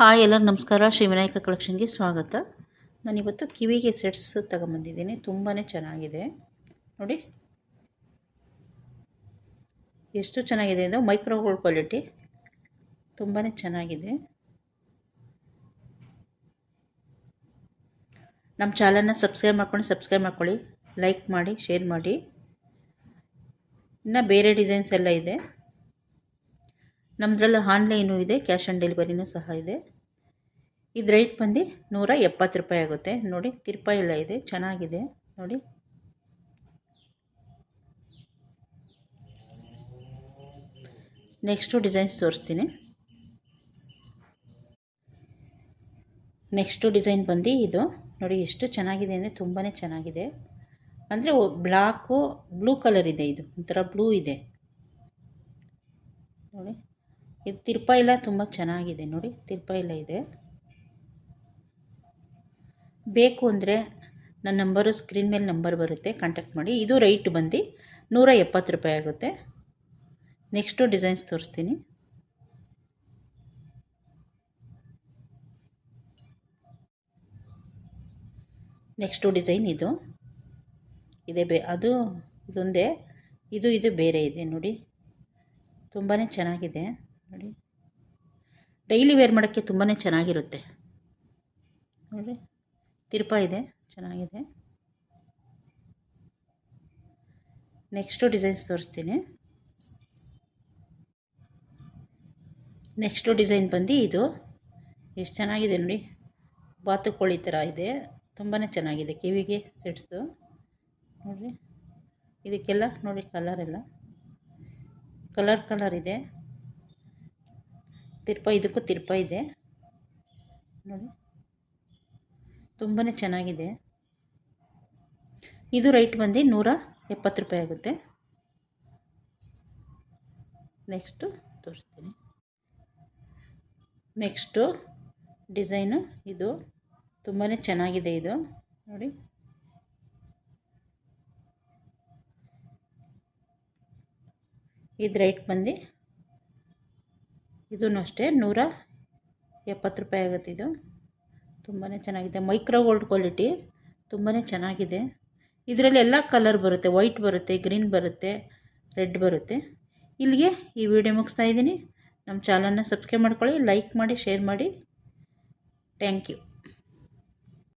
Hi ಎಲ್ಲ ನಮಸ್ಕಾರ, ಶ್ರೀ ವಿನಾಯಕ ಕಲೆಕ್ಷನ್ಗೆ ಸ್ವಾಗತ. ನಾನಿವತ್ತು ಕಿವಿಗೆ ಸೆಟ್ಸ್ ತಗೊಂಬಂದಿದ್ದೀನಿ ತುಂಬಾ ಚೆನ್ನಾಗಿದೆ. ನೋಡಿ. ಎಷ್ಟು ಚೆನ್ನಾಗಿದೆ ಇದು ಮೈಕ್ರೋಗೋಲ್ಡ್ ಕ್ವಾಲಿಟಿ ತುಂಬಾ ಚೆನ್ನಾಗಿದೆ. ನಮ್ಮ ಚಾನಲ್ನ ಸಬ್ಸ್ಕ್ರೈಬ್ ಮಾಡ್ಕೊಂಡು ಸಬ್ಸ್ಕ್ರೈಬ್ ಮಾಡ್ಕೊಳ್ಳಿ, ಲೈಕ್ ಮಾಡಿ, ಶೇರ್ ಮಾಡಿ. ಇನ್ನು ಬೇರೆ ಡಿಸೈನ್ಸ್ ಎಲ್ಲ ಇದೆ. ನಮ್ಮದ್ರಲ್ಲಿ ಆನ್ಲೈನು ಇದೆ, ಕ್ಯಾಶ್ ಆನ್ ಡೆಲಿವರಿನೂ ಸಹ ಇದೆ. ಇದು ರೇಟ್ ಬಂದು ನೂರ ಎಪ್ಪತ್ತು ರೂಪಾಯಿ ಆಗುತ್ತೆ. ನೋಡಿ ತಿರುಪಾಯಿ ಎಲ್ಲ ಇದೆ, ಚೆನ್ನಾಗಿದೆ. ನೋಡಿ. ನೆಕ್ಸ್ಟು ಡಿಸೈನ್ಸ್ ತೋರಿಸ್ತೀನಿ. ನೆಕ್ಸ್ಟು ಡಿಸೈನ್ ಬಂದು ಇದು. ನೋಡಿ, ಎಷ್ಟು ಚೆನ್ನಾಗಿದೆ ಅಂದರೆ ತುಂಬಾ ಚೆನ್ನಾಗಿದೆ. ಅಂದರೆ ಬ್ಲ್ಯಾಕು ಬ್ಲೂ ಕಲರ್ ಇದೆ ಇದು. ಒಂಥರ ಬ್ಲೂ ಇದೆ. ನೋಡಿ. ಇದು ತಿರ್ಪೈಲ ಎಲ್ಲ ತುಂಬ ಚೆನ್ನಾಗಿದೆ ನೋಡಿ, ತಿರ್ಪೈಲ ಇದೆ. ಬೇಕು ಅಂದರೆ ನನ್ನ ನಂಬರು ಸ್ಕ್ರೀನ್ ಮೇಲೆ ನಂಬರ್ ಬರುತ್ತೆ ಕಾಂಟ್ಯಾಕ್ಟ್ ಮಾಡಿ. ಇದು ರೈಟ್ ಬಂದು ನೂರ ಎಪ್ಪತ್ತು ರೂಪಾಯಿ ಆಗುತ್ತೆ. ನೆಕ್ಸ್ಟು ಡಿಸೈನ್ಸ್ ತೋರಿಸ್ತೀನಿ. ನೆಕ್ಸ್ಟು ಡಿಸೈನ್ ಇದು. ಇದೆ ಬೇ, ಅದು ಇದೊಂದೇ. ಇದು ಇದು ಬೇರೆ ಇದೆ ನೋಡಿ. ತುಂಬಾ ಚೆನ್ನಾಗಿದೆ. ನೋಡಿ. ಡೈಲಿ ವೇರ್ ಮಾಡೋಕ್ಕೆ ತುಂಬಾ ಚೆನ್ನಾಗಿರುತ್ತೆ. ನೋಡಿ. ತಿರುಪ ಇದೆ. ಚೆನ್ನಾಗಿದೆ. ನೆಕ್ಸ್ಟು ಡಿಸೈನ್ಸ್ ತೋರಿಸ್ತೀನಿ. ನೆಕ್ಸ್ಟು ಡಿಸೈನ್ ಬಂದು ಇದು. ಎಷ್ಟು ಚೆನ್ನಾಗಿದೆ ನೋಡಿ. ಬಾತುಕೋಳಿ ಥರ ಇದೆ. ತುಂಬಾ ಚೆನ್ನಾಗಿದೆ. ಕಿವಿಗೆ ಸೆಟ್ಸು. ನೋಡಿರಿ ಇದಕ್ಕೆಲ್ಲ ನೋಡಿ ಕಲರ್ ಎಲ್ಲ. ಕಲರ್ ಕಲರ್ ಇದೆ. ತಿರ್ಪ, ಇದಕ್ಕೂ ತಿರ್ಪ ಇದೆ. ನೋಡಿ. ತುಂಬಾ ಚೆನ್ನಾಗಿದೆ. ಇದು ರೈಟ್ ಬಂದು ನೂರ ಎಪ್ಪತ್ತು ರೂಪಾಯಿ ಆಗುತ್ತೆ. ನೆಕ್ಸ್ಟು ತೋರಿಸ್ತೀನಿ. ನೆಕ್ಸ್ಟು ಡಿಸೈನು ಇದು ತುಂಬಾ ಚೆನ್ನಾಗಿದೆ ಇದು. ನೋಡಿ. ಇದು ರೈಟ್ ಬಂದು ಇದೂ ಅಷ್ಟೇ, ನೂರ ಎಪ್ಪತ್ತು ರೂಪಾಯಿ ಆಗುತ್ತೆ ಇದು. ತುಂಬಾ ಚೆನ್ನಾಗಿದೆ, ಮೈಕ್ರೋ ಗೋಲ್ಡ್ ಕ್ವಾಲಿಟಿ ತುಂಬಾ ಚೆನ್ನಾಗಿದೆ. ಇದರಲ್ಲಿ ಎಲ್ಲ ಕಲರ್ ಬರುತ್ತೆ, ವೈಟ್ ಬರುತ್ತೆ, ಗ್ರೀನ್ ಬರುತ್ತೆ, ರೆಡ್ ಬರುತ್ತೆ. ಇಲ್ಲಿಗೆ ಈ ವಿಡಿಯೋ ಮುಗಿಸ್ತಾ ಇದ್ದೀನಿ. ನಮ್ಮ ಚಾನಲ್ನ ಸಬ್ಸ್ಕ್ರೈಬ್ ಮಾಡ್ಕೊಳ್ಳಿ, ಲೈಕ್ ಮಾಡಿ, ಶೇರ್ ಮಾಡಿ. Thank you.